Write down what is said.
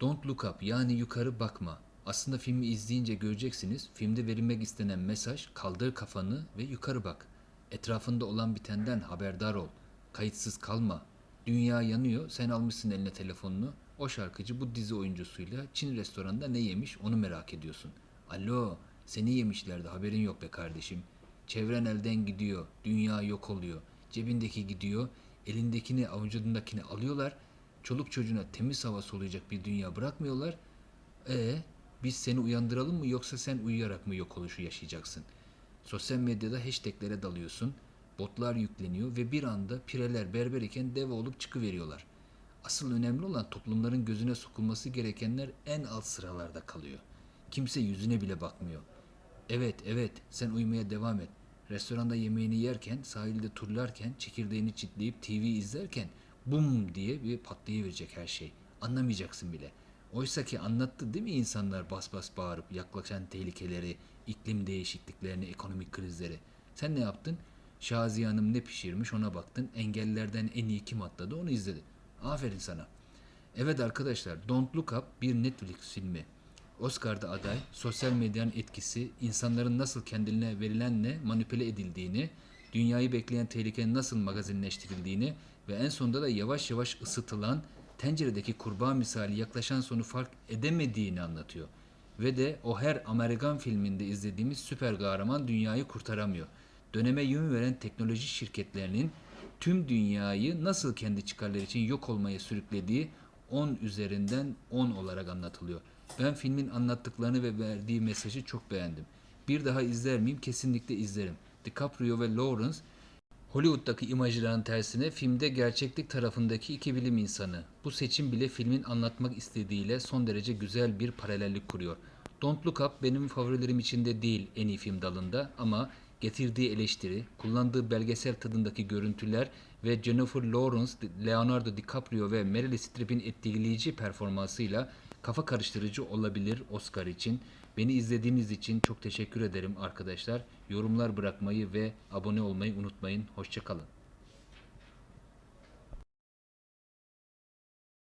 Don't look up yani yukarı bakma. Aslında filmi izleyince göreceksiniz. Filmde verilmek istenen mesaj kaldır kafanı ve yukarı bak. Etrafında olan bitenden haberdar ol. Kayıtsız kalma. Dünya yanıyor. Sen almışsın eline telefonunu. O şarkıcı bu dizi oyuncusuyla Çin restoranında ne yemiş onu merak ediyorsun. Alo seni yemişlerdi haberin yok be kardeşim. Çevren elden gidiyor. Dünya yok oluyor. Cebindeki gidiyor. Elindekini avucundakini alıyorlar. Çoluk çocuğuna temiz hava soluyacak bir dünya bırakmıyorlar. E biz seni uyandıralım mı yoksa sen uyuyarak mı yok oluşu yaşayacaksın? Sosyal medyada hashtaglere dalıyorsun. Botlar yükleniyor ve bir anda pireler berber iken dev olup çıkıveriyorlar. Asıl önemli olan toplumların gözüne sokulması gerekenler en alt sıralarda kalıyor. Kimse yüzüne bile bakmıyor. Evet evet sen uyumaya devam et. Restoranda yemeğini yerken, sahilde turlarken, çekirdeğini çitleyip TV izlerken bum diye bir patlayıverecek her şey. Anlamayacaksın bile. Oysa ki anlattı değil mi insanlar bas bas bağırıp yaklaşan tehlikeleri, iklim değişikliklerini, ekonomik krizleri. Sen ne yaptın? Şaziye Hanım ne pişirmiş ona baktın. Engellilerden en iyi kim atladı onu izledin. Aferin sana. Evet arkadaşlar Don't Look Up bir Netflix filmi. Oscar'da aday, sosyal medyanın etkisi, insanların nasıl kendilerine verilenle manipüle edildiğini, dünyayı bekleyen tehlikenin nasıl magazinleştirildiğini ve en sonunda da yavaş yavaş ısıtılan tenceredeki kurbağa misali yaklaşan sonu fark edemediğini anlatıyor. Ve de o her Amerikan filminde izlediğimiz süper kahraman dünyayı kurtaramıyor. Döneme yön veren teknoloji şirketlerinin tüm dünyayı nasıl kendi çıkarları için yok olmaya sürüklediği 10 üzerinden 10 olarak anlatılıyor. Ben filmin anlattıklarını ve verdiği mesajı çok beğendim. Bir daha izler miyim? Kesinlikle izlerim. DiCaprio ve Lawrence Hollywood'daki imajların tersine filmde gerçeklik tarafındaki iki bilim insanı. Bu seçim bile filmin anlatmak istediğiyle son derece güzel bir paralellik kuruyor. Don't Look Up benim favorilerim içinde değil en iyi film dalında ama getirdiği eleştiri, kullandığı belgesel tadındaki görüntüler ve Jennifer Lawrence, Leonardo DiCaprio ve Meryl Streep'in etkileyici performansıyla kafa karıştırıcı olabilir Oscar için. Beni izlediğiniz için çok teşekkür ederim arkadaşlar. Yorumlar bırakmayı ve abone olmayı unutmayın. Hoşçakalın.